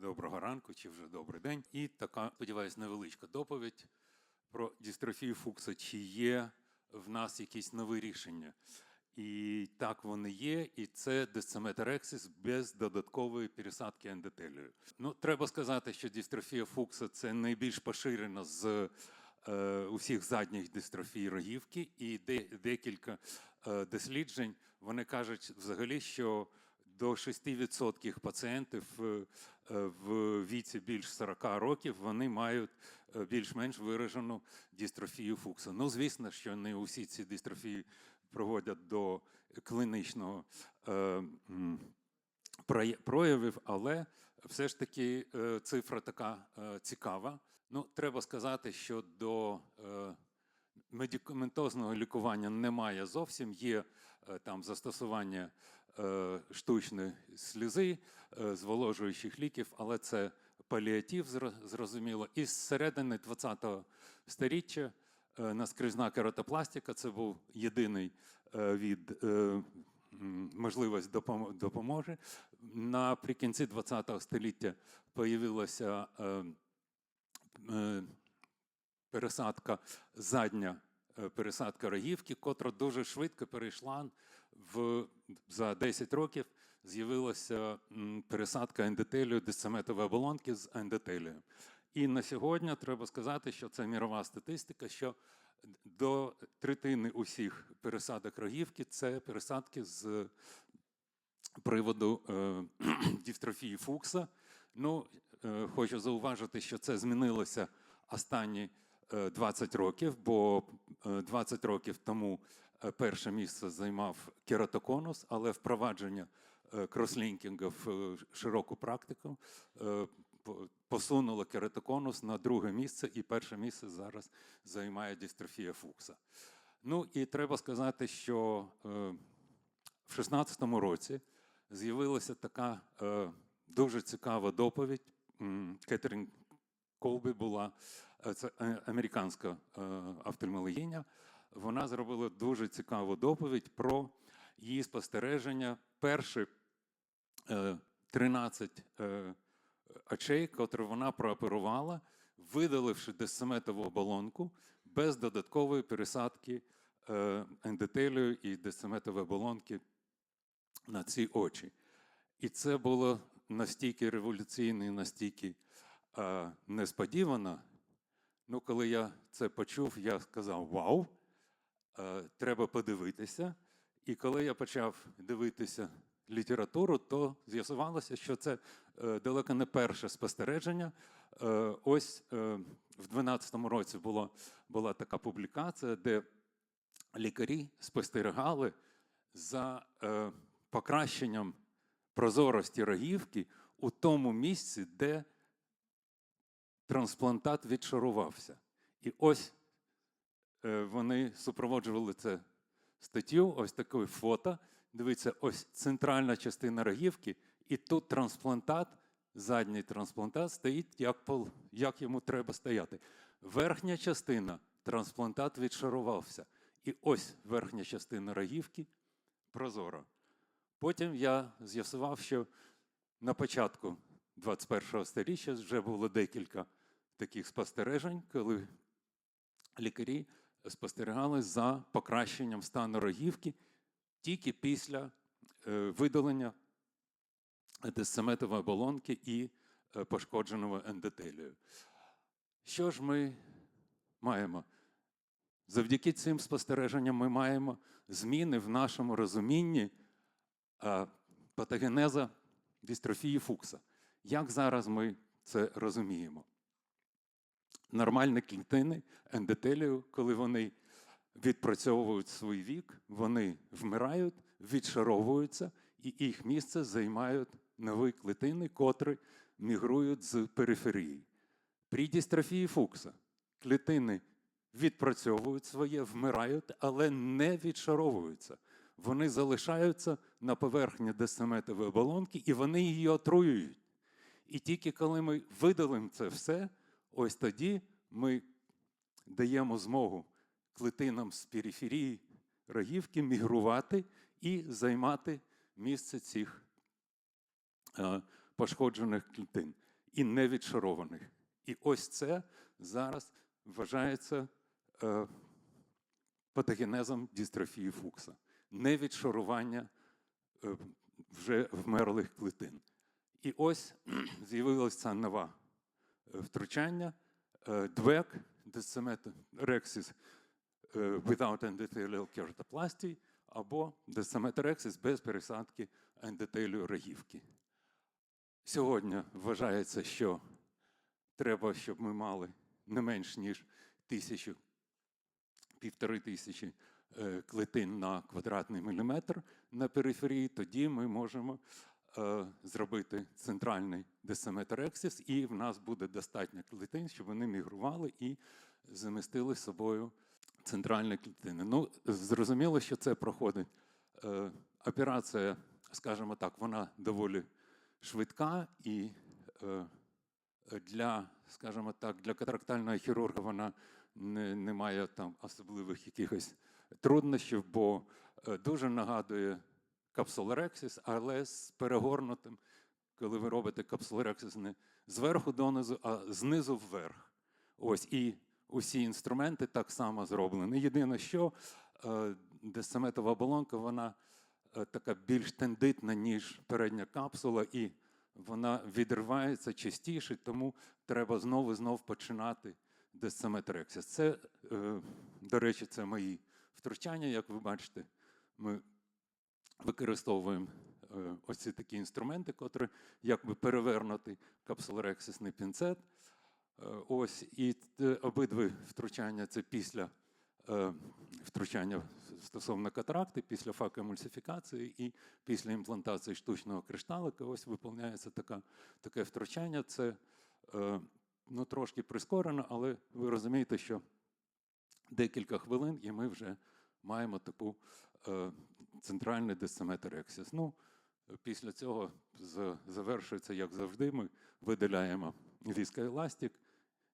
доброго ранку чи вже добрий день. І така, сподіваюсь, невеличка доповідь про дистрофію Фукса. Чи є в нас якісь нові рішення? І так вони є, і це десцеметерексис без додаткової пересадки ендотелію. Ну, треба сказати, що дистрофія Фукса це найбільш поширена з е, усіх задніх дистрофій рогівки, і де, декілька е, досліджень вони кажуть взагалі, що до 6% пацієнтів е, е, в віці більш 40 років вони мають е, більш-менш виражену дистрофію Фукса. Ну, звісно, що не усі ці дистрофії проводять до клінічного проявів, але все ж таки цифра така цікава. Ну, треба сказати, що до медикаментозного лікування немає зовсім. Є там застосування штучної слізи, е, зволожуючих ліків, але це паліатив, зро- зрозуміло. І з середини 20-го сторіччя е, наскрізна кератопластика це був єдиний е, від е, можливість допоможе. Наприкінці 20-го століття появилася е, е, пересадка задня е, пересадка рогівки, котра дуже швидко перейшла в за 10 років. З'явилася пересадка ендотелію десцеметової оболонки з ендотелієм. І на сьогодні треба сказати, що це мірова статистика, що до третини усіх пересадок рогівки це пересадки з приводу е, дистрофії Фукса. Ну, е, хочу зауважити, що це змінилося останні е, 20 років, бо е, 20 років тому е, перше місце займав кератоконус, але впровадження е, крослінкінга в е, широку практику е, посунуло кератоконус на друге місце, і перше місце зараз займає дистрофія Фукса. Ну і треба сказати, що е, в 16-му році з'явилася така е, дуже цікава доповідь. Кетерін Колбі була е, це е, американська е, офтальмологиня. Вона зробила дуже цікаву доповідь про її спостереження. Перші е, 13 е, очей, котрі вона прооперувала, видаливши десиметову оболонку без додаткової пересадки е, ендотелію і десиметової оболонки на ці очі. І це було настільки революційно і настільки несподівано. Ну, коли я це почув, я сказав: Вау, треба подивитися. І коли я почав дивитися літературу, то з'ясувалося, що це е, далеко не перше спостереження. Е, ось е, в 12-му році було, була така публікація, де лікарі спостерігали за е, покращенням прозорості рогівки у тому місці, де трансплантат відшарувався. І ось е, вони супроводжували це статтю, ось таке фото. Дивіться, ось центральна частина рогівки, і тут трансплантат, задній трансплантат стоїть, як, пол, як йому треба стояти. Верхня частина трансплантат відшарувався. І ось верхня частина рогівки прозора. Потім я з'ясував, що на початку 21-го сторіччя вже було декілька таких спостережень, коли лікарі спостерігали за покращенням стану рогівки тільки після е, видалення десцеметової оболонки і е, пошкодженого ендотелію. Що ж ми маємо? Завдяки цим спостереженням ми маємо зміни в нашому розумінні е, патогенеза дистрофії Фукса. Як зараз ми це розуміємо? Нормальні клітини ендотелію, коли вони відпрацьовують свій вік, вони вмирають, відшаровуються, і їх місце займають нові клітини, котрі мігрують з периферії. При дистрофії Фукса клітини відпрацьовують своє, вмирають, але не відшаровуються. Вони залишаються на поверхні десиметової оболонки і вони її отруюють. І тільки коли ми видалимо це все, ось тоді ми даємо змогу клітинам з периферії рогівки мігрувати і займати місце цих е, пошкоджених клітин. і невідшарованих. І ось це зараз вважається е, патогенезом дистрофії Фукса. Невідшарування е, вже вмерлих клітин. І ось з'явилося нове е, втручання е, ДВЕК, Decimetrexis е, without endothelial keratoplasty, або Decimetrexis без пересадки ендотелію рогівки. Сьогодні вважається, що треба, щоб ми мали не менш ніж тисячу, півтори тисячі е, клітин на квадратний міліметр на периферії, тоді ми можемо е, зробити центральний десиметрексис, і в нас буде достатньо клітин, щоб вони мігрували і замістили собою центральні клітини. Ну, зрозуміло, що це проходить. Е, операція, скажімо так, вона доволі швидка і е, для, скажімо так, для катарактального хірурга вона не, не має там особливих якихось труднощів, бо е, дуже нагадує капсулорексис, але з перегорнутим, коли ви робите капсулорексис не зверху донизу, а знизу вверх. Ось і усі інструменти так само зроблені. Єдине, що е, десаметова оболонка, вона е, така більш тендитна, ніж передня капсула, і вона відривається частіше, тому треба знову знов починати десаметрексис. Це, е, до речі, це мої втручання, як ви бачите, ми використовуємо е, ось ці такі інструменти, котрі якби перевернутий капсулорексисний пінцет. Е, Ось і обидві втручання це після е, втручання стосовно катаракти, після факоемульсифікації і після імплантації штучного кришталика. Ось виповняється така, таке втручання. Це ну, трошки прискорено, але ви розумієте, що декілька хвилин, і ми вже маємо таку е, центральний десиметрексис. Ну, після цього завершується, як завжди, ми видаляємо віскоеластик,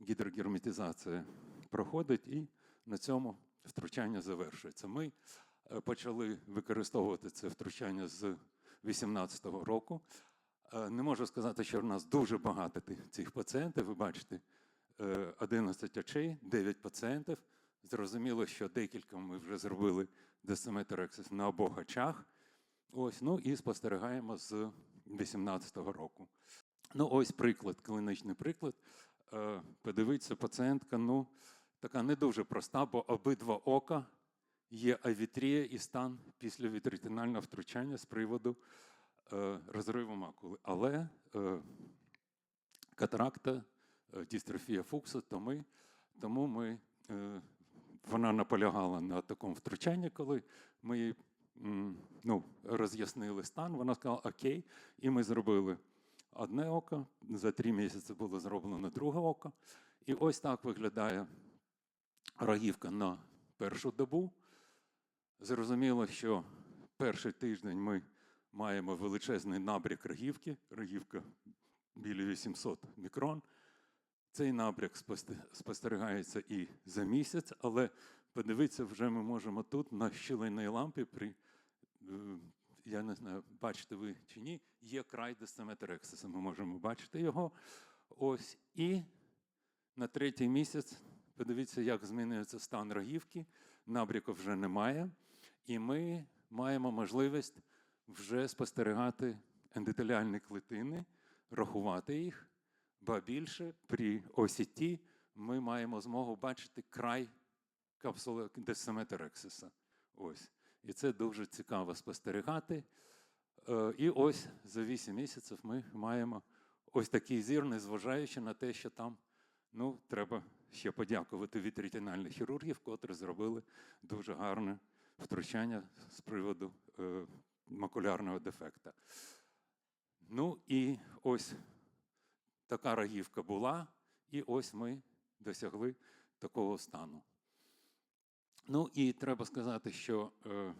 гідрогерметизація проходить, і на цьому втручання завершується. Ми е, почали використовувати це втручання з 2018 року. Е, Не можу сказати, що в нас дуже багато цих пацієнтів. Ви бачите, е, 11 очей, 9 пацієнтів. Зрозуміло, що декілька ми вже зробили десиметрексис на обох очах. Ось, ну і спостерігаємо з 18-го року. Ну, ось приклад, клінічний приклад. Е, Подивіться, пацієнтка, ну, така не дуже проста, бо обидва ока є авітрія і стан після вітретинального втручання з приводу е, розриву макули. Але е, катаракта, дистрофія Фукса, то тому ми, вона наполягала на такому втручанні, коли ми їй ну, роз'яснили стан. Вона сказала окей, і ми зробили одне око. За три місяці було зроблено друге око. І ось так виглядає рогівка на першу добу. Зрозуміло, що перший тиждень ми маємо величезний набряк рогівки. Рогівка біля 800 мікрон. Цей набряк спостерігається і за місяць, але подивитися вже ми можемо тут на щілинній лампі при е, я не знаю, бачите ви чи ні, є край десиметрексиса. Ми можемо бачити його. Ось. І на третій місяць подивіться, як змінюється стан рогівки. Набряку вже немає. І ми маємо можливість вже спостерігати ендотеліальні клітини, рахувати їх. Ба більше при осіті ми маємо змогу бачити край капсули десиметрексиса. Ось. І це дуже цікаво спостерігати. Е, І ось за 8 місяців ми маємо ось такий зір, незважаючи на те, що там ну, треба ще подякувати від ретинальних хірургів, котрі зробили дуже гарне втручання з приводу е, макулярного дефекта. Ну і ось така рогівка була, і ось ми досягли такого стану. Ну і треба сказати, що е,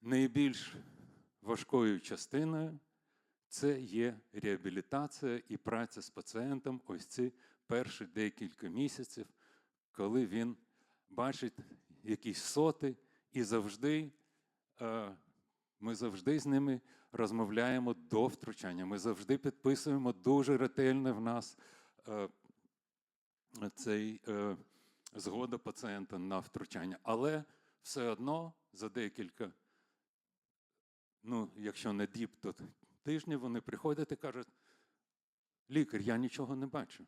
найбільш важкою частиною це є реабілітація і праця з пацієнтом ось ці перші декілька місяців, коли він бачить якісь соти, і завжди е, ми завжди з ними розмовляємо до втручання. Ми завжди підписуємо дуже ретельно в нас е, цей е, згода пацієнта на втручання. Але все одно за декілька, ну, якщо не діб, то тижнів вони приходять і кажуть, лікар, я нічого не бачу.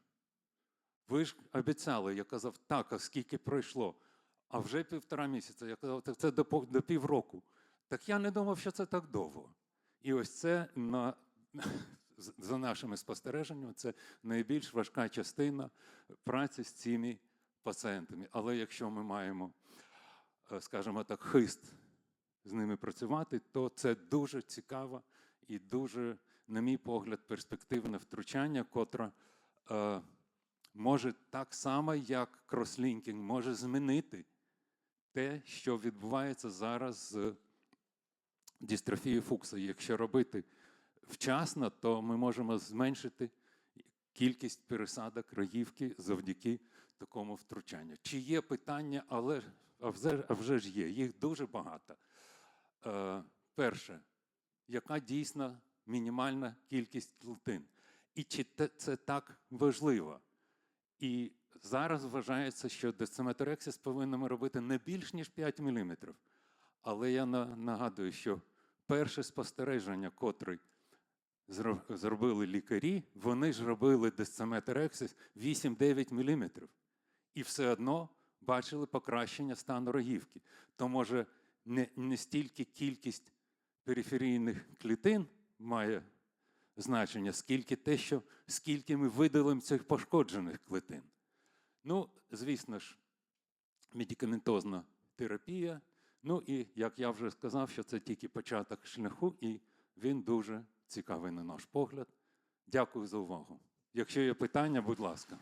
Ви ж обіцяли, я казав, так, а скільки пройшло? А вже півтора місяця. Я казав, так це до, півроку. Так я не думав, що це так довго. І ось це на, за нашими спостереженнями, це найбільш важка частина праці з цими пацієнтами. Але якщо ми маємо, е, скажімо так, хист з ними працювати, то це дуже цікаво і дуже, на мій погляд, перспективне втручання, котре е, може так само, як крослінкінг, може змінити те, що відбувається зараз з дистрофією Фукса. Якщо робити вчасно, то ми можемо зменшити кількість пересадок рогівки завдяки такому втручанню. Чи є питання, але а вже, а вже ж є, їх дуже багато. Е, перше, яка дійсно мінімальна кількість клітин? І чи це так важливо? І зараз вважається, що децеметорексис повинні робити не більш ніж 5 мм. Але я на- нагадую, що перше спостереження, котре зробили лікарі, вони ж робили децеметорексис 8-9 мм. І все одно бачили покращення стану рогівки. То може не, не стільки кількість периферійних клітин має значення, скільки те, що скільки ми видалимо цих пошкоджених клітин. Ну, звісно ж, медикаментозна терапія. Ну і як я вже сказав, що це тільки початок шляху, і він дуже цікавий на наш погляд. Дякую за увагу. Якщо є питання, будь ласка.